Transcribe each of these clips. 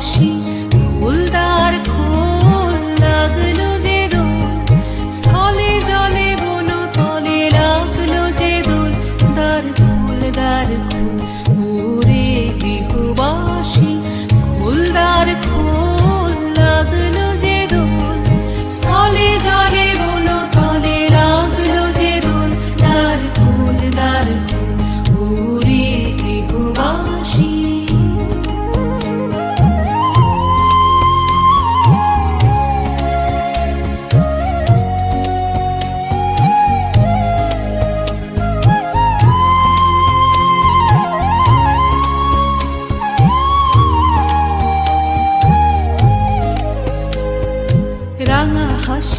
she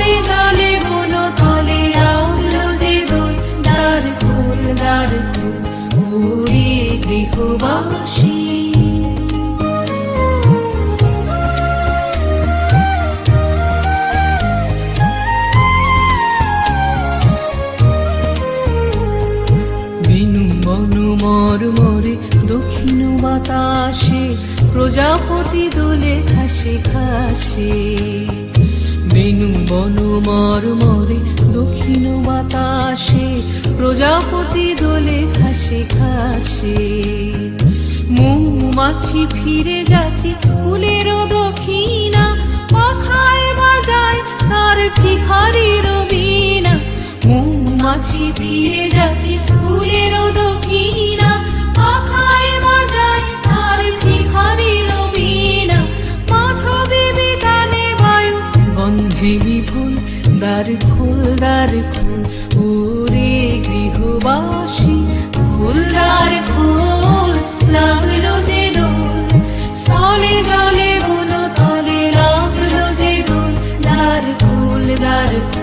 জলে তলে গৃহবাসী। বিনু বনু মর মরে দক্ষিণ বাতাসে প্রজাপতি দোলে ঘাসে ঘাসে। বেনু বনু মর মরে দক্ষিণ বাতাসে, প্রজাপতি দোলে খাসে খাসে মৌমাছি ফিরে যাচ্ছে ফুলের দক্ষিণা, পাখায় বাজায় তার ভিখারির রবিনা মৌমাছি ফিরে দক্ষিণা দ্বার খুল দ্বার খুল ওরে গৃহবাসী। খুল দ্বার খুল লাগল যে দোল জলে বন তলে লাগল যে দোল। দ্বার খুল দ্বার খুল